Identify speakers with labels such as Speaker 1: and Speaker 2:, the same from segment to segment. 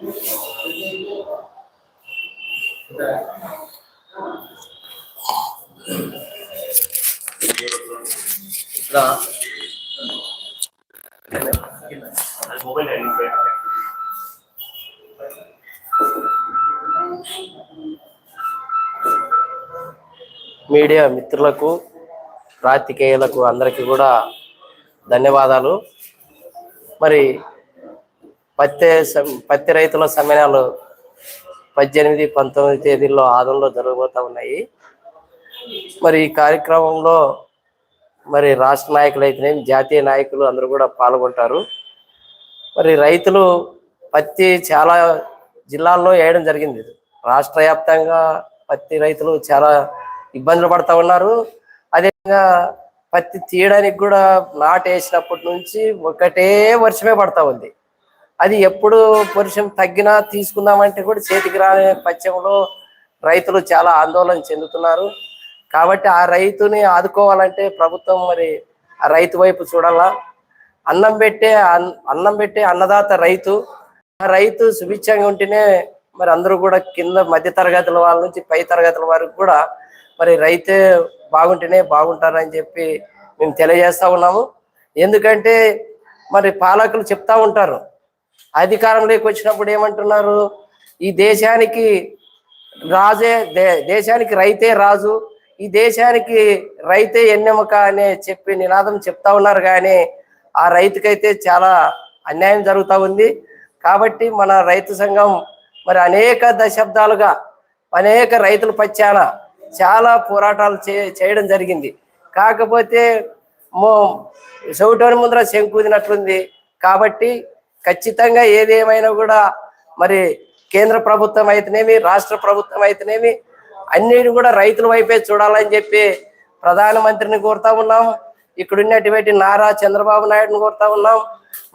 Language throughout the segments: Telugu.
Speaker 1: మీడియా మిత్రులకు పాత్రికేయులకు అందరికీ కూడా ధన్యవాదాలు. మరి పత్తి సం- పత్తి రైతుల సమ్మేళనాలు పద్దెనిమిది పంతొమ్మిది తేదీల్లో ఆదంలో జరగబోతా ఉన్నాయి. మరి ఈ కార్యక్రమంలో మరి రాష్ట్ర నాయకులు అయితేనేమి జాతీయ నాయకులు అందరూ కూడా పాల్గొంటారు. మరి రైతులు పత్తి చాలా జిల్లాల్లో వేయడం జరిగింది. రాష్ట్ర వ్యాప్తంగా పత్తి రైతులు చాలా ఇబ్బందులు పడతా ఉన్నారు. అదేవిధంగా పత్తి తీయడానికి కూడా నాటు వేసినప్పటి నుంచి ఒకటే వర్షమే పడతా ఉంది. అది ఎప్పుడు వర్షం తగ్గినా తీసుకుందామంటే కూడా చేతికి రాని పక్షంలో రైతులు చాలా ఆందోళన చెందుతున్నారు. కాబట్టి ఆ రైతుని ఆదుకోవాలంటే ప్రభుత్వం మరి ఆ రైతు వైపు చూడాలా. అన్నం పెట్టే అన్నం పెట్టే అన్నదాత రైతు ఆ రైతు సుభిక్షంగా ఉంటేనే మరి అందరూ కూడా కింద మధ్య తరగతుల వాళ్ళ నుంచి పై తరగతుల వరకు కూడా మరి రైతే బాగుంటేనే బాగుంటారని చెప్పి మేము తెలియజేస్తా ఉన్నాము. ఎందుకంటే మరి పాలకులు చెప్తా ఉంటారు. అధికారంలోకి వచ్చినప్పుడు ఏమంటున్నారు? ఈ దేశానికి రాజే దే దేశానికి రైతే రాజు ఈ దేశానికి రైతే ఎన్నెమక అనే చెప్పి నినాదం చెప్తా ఉన్నారు కానీ ఆ రైతుకైతే చాలా అన్యాయం జరుగుతూ ఉంది. కాబట్టి మన రైతు సంఘం మరి అనేక దశాబ్దాలుగా అనేక రైతుల పచ్చాన చాలా పోరాటాలు చే చేయడం జరిగింది. కాకపోతే మో చెవిటోని ముందర శంకుదినట్లుంది కాబట్టి ఖచ్చితంగా ఏదేమైనా కూడా మరి కేంద్ర ప్రభుత్వం అయితేనేమి రాష్ట్ర ప్రభుత్వం అయితేనేమి అన్నిటి కూడా రైతుల వైపే చూడాలని చెప్పి ప్రధానమంత్రిని కోరుతా ఉన్నాం. ఇక్కడున్నటువంటి నారా చంద్రబాబు నాయుడుని కోరుతా ఉన్నాం.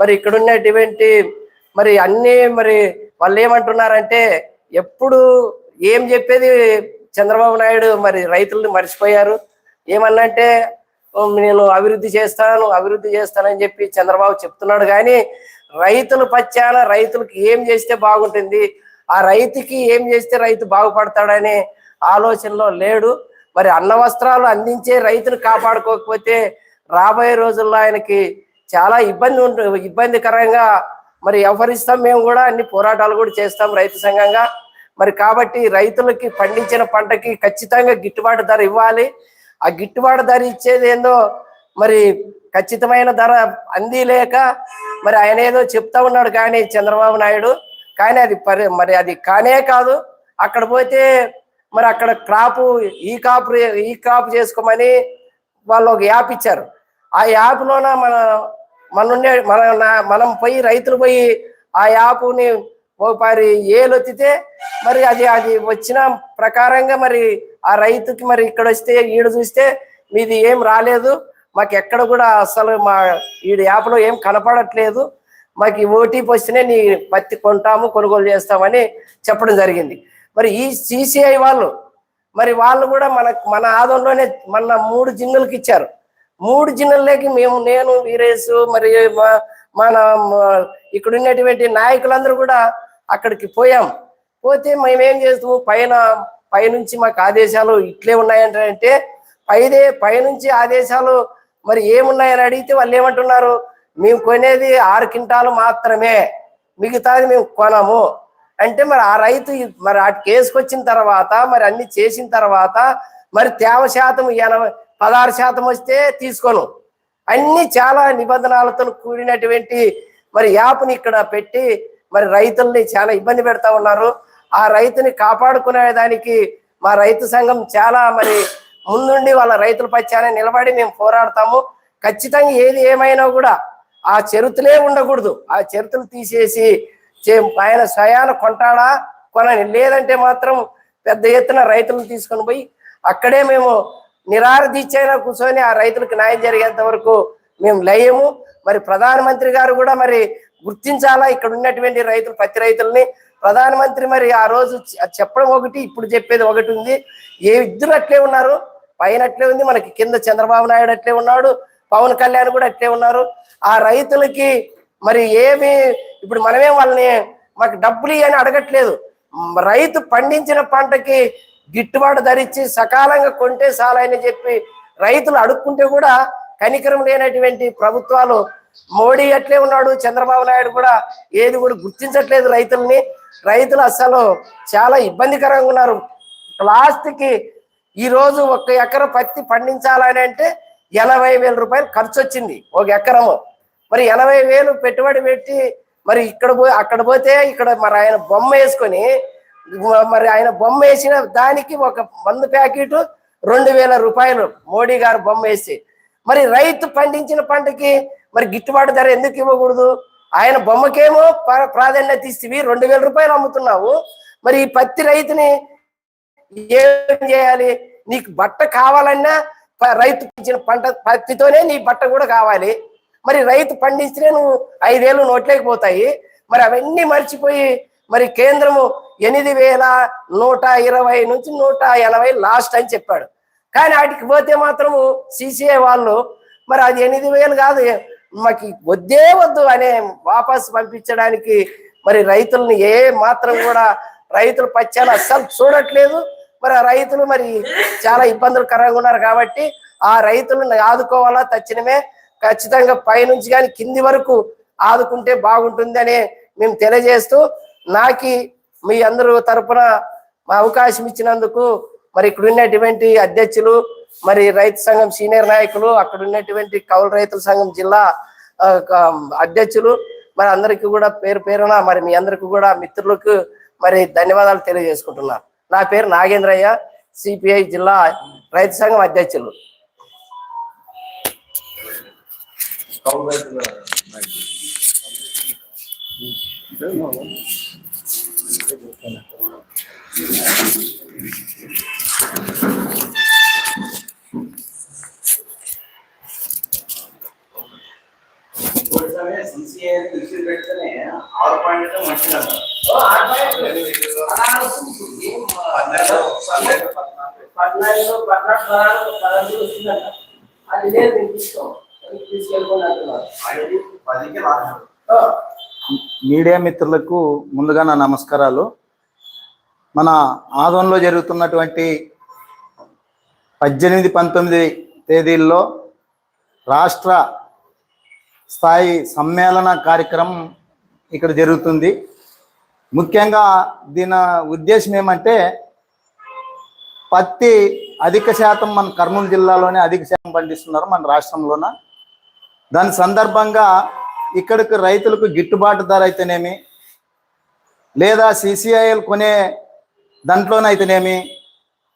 Speaker 1: మరి ఇక్కడున్నటువంటి మరి అన్ని మరి వాళ్ళు ఏమంటున్నారంటే ఎప్పుడు ఏం చెప్పేది చంద్రబాబు నాయుడు మరి రైతుల్ని మర్చిపోయారు? ఏమన్నంటే అంటే నేను అభివృద్ధి చేస్తాను అభివృద్ధి చేస్తానని చెప్పి చంద్రబాబు చెప్తున్నాడు. కానీ రైతులు పచ్చాన రైతులకు ఏం చేస్తే బాగుంటుంది? ఆ రైతుకి ఏం చేస్తే రైతు బాగుపడతాడనే ఆలోచనలో లేడు. మరి అన్న వస్త్రాలు అందించే రైతును కాపాడుకోకపోతే రాబోయే రోజుల్లో ఆయనకి చాలా ఇబ్బంది ఉంటు ఇబ్బందికరంగా మరి వ్యవహరిస్తాం. మేము కూడా అన్ని పోరాటాలు కూడా చేస్తాం రైతు సంఘంగా. మరి కాబట్టి రైతులకి పండించిన పంటకి ఖచ్చితంగా గిట్టుబాటు ధర ఇవ్వాలి. ఆ గిట్టుబాటు ధర ఇచ్చేది ఏందో మరి ఖచ్చితమైన ధర అంది లేక మరి ఆయన ఏదో చెప్తా ఉన్నాడు కానీ చంద్రబాబు నాయుడు. కానీ అది పరి మరి అది కానే కాదు. అక్కడ పోతే మరి అక్కడ క్రాపు ఈ కాపు ఈ క్రాప్ చేసుకోమని వాళ్ళు ఒక యాప్ ఇచ్చారు. ఆ యాప్లోన మన మన ఉండే మన నా- మనం పోయి రైతులు పోయి ఆ యాప్ని మరి పరి ఏలొత్తితే మరి అది అది వచ్చిన ప్రకారంగా మరి ఆ రైతుకి మరి ఇక్కడ వస్తే ఈడ చూస్తే మీది ఏం రాలేదు. మాకు ఎక్కడ కూడా అసలు మా ఈ యాప్లో ఏం కనపడట్లేదు. మాకు ఈ ఓటీపీ వస్తేనే నీ పత్తి కొంటాము కొనుగోలు చేస్తామని చెప్పడం జరిగింది. మరి ఈ సిసిఐ వాళ్ళు మరి వాళ్ళు కూడా మన మన ఆదంలోనే మన మూడు జిన్నులకి ఇచ్చారు. మూడు జిన్నులకి మేము నేను వీరేష్ మరి మా- మన ఇక్కడ ఉన్నటువంటి నాయకులందరూ కూడా అక్కడికి పోయాం. పోతే మేమేం చేస్తాము పైన పైనుంచి మాకు ఆదేశాలు ఇట్లే ఉన్నాయంటే అంటే పైదే పైనుంచి ఆదేశాలు మరి ఏమున్నాయని అడిగితే వాళ్ళు ఏమంటున్నారు? మేము కొనేది ఆరు క్వింటాలు మాత్రమే మిగతాది మేము కొనము. అంటే మరి ఆ రైతు మరి ఆ కేసుకొచ్చిన తర్వాత మరి అన్ని చేసిన తర్వాత మరి తేమ శాతం ఎనభై పదహారు శాతం వస్తే తీసుకోను. అన్ని చాలా నిబంధనలతో కూడినటువంటి మరి యాప్ని ఇక్కడ పెట్టి మరి రైతుల్ని చాలా ఇబ్బంది పెడతా ఉన్నారు. ఆ రైతుని కాపాడుకునే దానికి మా రైతు సంఘం చాలా మరి ముందుండి వాళ్ళ రైతుల పచ్చానే నిలబడి మేము పోరాడతాము. ఖచ్చితంగా ఏది ఏమైనా కూడా ఆ చరిత్రలే ఉండకూడదు. ఆ చరిత్రలు తీసేసి ఆయన స్వయాన కొంటాడా కొనని? లేదంటే మాత్రం పెద్ద ఎత్తున రైతులను తీసుకొని పోయి అక్కడే మేము నిరారదీచ్చైనా కూర్చొని ఆ రైతులకు న్యాయం జరిగేంత వరకు మేము లయము. మరి ప్రధానమంత్రి గారు కూడా మరి గుర్తించాలా? ఇక్కడ ఉన్నటువంటి రైతులు పత్తి రైతుల్ని ప్రధానమంత్రి మరి ఆ రోజు చెప్పడం ఒకటి ఇప్పుడు చెప్పేది ఒకటి ఉంది. ఏ ఇద్దరు అట్లే ఉన్నారు? పైన అట్లే ఉంది మనకి కింద చంద్రబాబు నాయుడు అట్లే ఉన్నాడు పవన్ కళ్యాణ్ కూడా అట్లే ఉన్నారు. ఆ రైతులకి మరి ఏమి ఇప్పుడు మనమే వాళ్ళని మాకు డబ్బులు అని అడగట్లేదు. రైతు పండించిన పంటకి గిట్టుబాటు ధరించి సకాలంగా కొంటే చాలని చెప్పి రైతులు అడుక్కుంటే కూడా కనికరం లేనటువంటి ప్రభుత్వాలు. మోడీ అట్లే ఉన్నాడు చంద్రబాబు నాయుడు కూడా ఏది కూడా గుర్తించట్లేదు రైతుల్ని. రైతులు అసలు చాలా ఇబ్బందికరంగా ఉన్నారు. లాస్ట్కి ఈరోజు ఒక ఎకరం పత్తి పండించాలని అంటే ఎనభై వేల రూపాయలు ఖర్చు వచ్చింది ఒక ఎకరము. మరి ఎనభై వేలు పెట్టుబడి పెట్టి మరి ఇక్కడ పో అక్కడ పోతే ఇక్కడ మరి ఆయన బొమ్మ వేసుకొని మరి ఆయన బొమ్మ వేసిన దానికి ఒక మందు ప్యాకెట్ రెండు వేల రూపాయలు మోడీ గారు బొమ్మ వేసి. మరి రైతు పండించిన పంటకి మరి గిట్టుబాటు ధర ఎందుకు ఇవ్వకూడదు? ఆయన బొమ్మకేమో ప్రాధాన్యత ఇస్తేవి రెండు వేల రూపాయలు అమ్ముతున్నావు. మరి ఈ పత్తి రైతుని ఏం చేయాలి? నీకు బట్ట కావాలన్నా రైతు పండించిన పంట పత్తితోనే నీ బట్ట కూడా కావాలి. మరి రైతు పండించినే నువ్వు ఐదేళ్ళు నోట్లేకపోతాయి మరి అవన్నీ మర్చిపోయి మరి కేంద్రము ఎనిమిది వేల నూట ఇరవై నుంచి నూట ఎనభై లాస్ట్ అని చెప్పాడు. కానీ వాటికి పోతే మాత్రము సిసిఐ వాళ్ళు మరి అది ఎనిమిది వేలు కాదు మాకు వద్దే వద్దు అనే వాపసు పంపించడానికి మరి రైతుల్ని ఏ మాత్రం కూడా రైతుల పచ్చాలు అస్సలు చూడట్లేదు. మరి ఆ రైతులు మరి చాలా ఇబ్బందులకరంగా ఉన్నారు కాబట్టి ఆ రైతులను ఆదుకోవాలా తక్షణమే ఖచ్చితంగా పైనుంచి కానీ కింది వరకు ఆదుకుంటే బాగుంటుందని మేము తెలియజేస్తూ నాకి మీ అందరూ తరపున మా అవకాశం ఇచ్చినందుకు మరి ఇక్కడ ఉన్నటువంటి అధ్యక్షులు మరి రైతు సంఘం సీనియర్ నాయకులు అక్కడ ఉన్నటువంటి కౌలు రైతుల సంఘం జిల్లా అధ్యక్షులు మరి అందరికీ కూడా పేరు పేరున మరి మీ అందరికీ కూడా మిత్రులకు మరి ధన్యవాదాలు తెలియజేసుకుంటున్నాను నా పేరు నాగేంద్రయ్య సిపిఐ జిల్లా రైతు సంఘం అధ్యక్షులు.
Speaker 2: సిసిఐ
Speaker 3: మీడియా మిత్రులకు ముందుగా నా నమస్కారాలు. మన ఆదంలో జరుగుతున్నటువంటి పద్దెనిమిది పంతొమ్మిది తేదీల్లో రాష్ట్ర స్థాయి సమ్మేళన కార్యక్రమం ఇక్కడ జరుగుతుంది. ముఖ్యంగా దీని ఉద్దేశం ఏమంటే పత్తి అధిక శాతం మన కర్నూలు జిల్లాలోనే అధిక శాతం పండిస్తున్నారు మన రాష్ట్రంలోన. దాని సందర్భంగా ఇక్కడికి రైతులకు గిట్టుబాటు ధర అయితేనేమి లేదా సిసిఐఎల్ కొనే దాంట్లోనైతేనేమి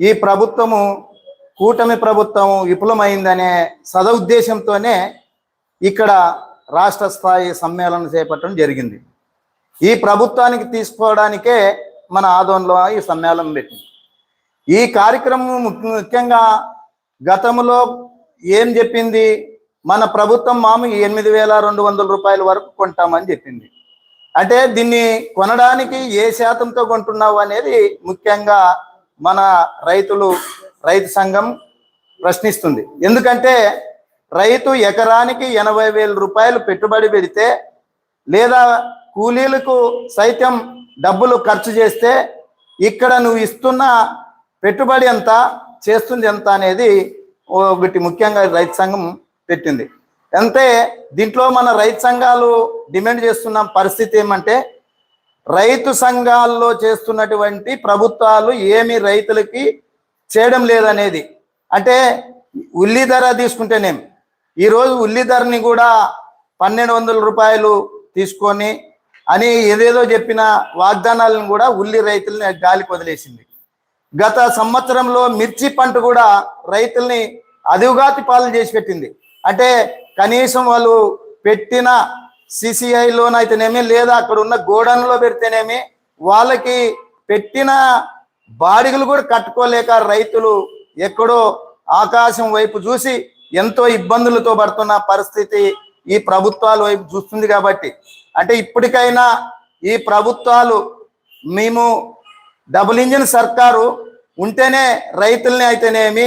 Speaker 3: ఈ ప్రభుత్వము కూటమి ప్రభుత్వం విఫలమైందనే సదఉద్దేశంతోనే ఇక్కడ రాష్ట్ర స్థాయి సమ్మేళనం చేపట్టడం జరిగింది. ఈ ప్రభుత్వానికి తీసుకోవడానికే మన ఆదోన్లో ఈ సమ్మేళనం పెట్టింది. ఈ కార్యక్రమం ముఖ్యంగా గతంలో ఏం చెప్పింది? మన ప్రభుత్వం మాము ఎనిమిది వేల రెండు వందల రూపాయల వరకు కొంటామని చెప్పింది. అంటే దీన్ని కొనడానికి ఏ శాతంతో కొంటున్నావు అనేది ముఖ్యంగా మన రైతులు రైతు సంఘం ప్రశ్నిస్తుంది. ఎందుకంటే రైతు ఎకరానికి ఎనభై వేల రూపాయలు పెట్టుబడి పెడితే లేదా కూలీలకు సైతం డబ్బులు ఖర్చు చేస్తే ఇక్కడ నువ్వు ఇస్తున్న పెట్టుబడి ఎంత చేస్తుంది ఎంత అనేది ఒకటి ముఖ్యంగా రైతు సంఘం పెట్టింది. అంటే దీంట్లో మన రైతు సంఘాలు డిమాండ్ చేస్తున్న పరిస్థితి ఏమంటే రైతు సంఘాల్లో చేస్తున్నటువంటి ప్రభుత్వాలు ఏమి రైతులకి చేయడం లేదనేది. అంటే ఉల్లి ధర తీసుకుంటేనేం ఈరోజు ఉల్లి ధరని కూడా పన్నెండు వందల రూపాయలు తీసుకొని అని ఏదేదో చెప్పిన వాగ్దానాలను కూడా ఉల్లి రైతులని గాలికి వదిలేసింది. గత సంవత్సరంలో మిర్చి పంట కూడా రైతుల్ని అదుగాతి పాలన చేసి పెట్టింది. అంటే కనీసం వాళ్ళు పెట్టిన సిసిఐలోనైతేనేమి లేదా అక్కడ ఉన్న గోడౌన్లో పెడితేనేమి వాళ్ళకి పెట్టిన బాడిగలు కూడా కట్టుకోలేక రైతులు ఎక్కడో ఆకాశం వైపు చూసి ఎంతో ఇబ్బందులతో పడుతున్న పరిస్థితి ఈ ప్రభుత్వాల వైపు చూస్తుంది కాబట్టి. అంటే ఇప్పటికైనా ఈ ప్రభుత్వాలు మేము డబుల్ ఇంజిన్ సర్కారు ఉంటేనే రైతుల్ని అయితేనేమి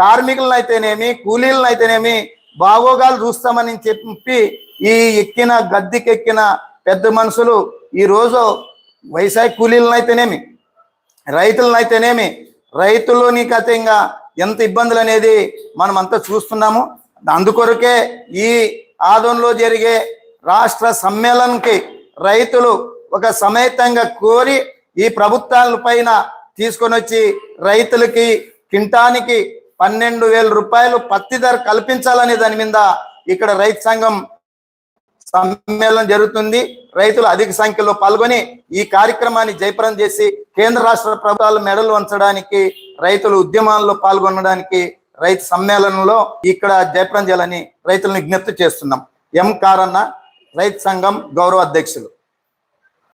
Speaker 3: కార్మికులను అయితేనేమి కూలీలను అయితేనేమి బాగోగాలు చూస్తామని చెప్పి ఈ ఎక్కిన గద్దెకెక్కిన పెద్ద మనుషులు ఈరోజు వ్యవసాయ కూలీలనైతేనేమి రైతులనైతేనేమి అయితేనేమి నీకైతే ఇంకా ఎంత ఇబ్బందులు అనేది మనం అంతా చూస్తున్నాము. అందుకొరకే ఈ ఆదంలో జరిగే రాష్ట్ర సమ్మేళనంకి రైతులు ఒక సమేతంగా కోరి ఈ ప్రభుత్వాల పైన తీసుకొని వచ్చి రైతులకి కింటానికి పన్నెండు వేల రూపాయలు పత్తి ధర కల్పించాలనే దాని మీద ఇక్కడ రైతు సంఘం సమ్మేళనం జరుగుతుంది. రైతులు అధిక సంఖ్యలో పాల్గొని ఈ కార్యక్రమాన్ని జయప్రం చేసి కేంద్ర రాష్ట్ర ప్రభుత్వాలు మెడలు వంచడానికి రైతులు ఉద్యమాల్లో పాల్గొనడానికి రైతు సమ్మేళనంలో ఇక్కడ జయప్రం చేయాలని రైతులను విజ్ఞప్తి చేస్తున్నాం. ఎం కారన్న రైతు సంఘం గౌరవ అధ్యక్షులు.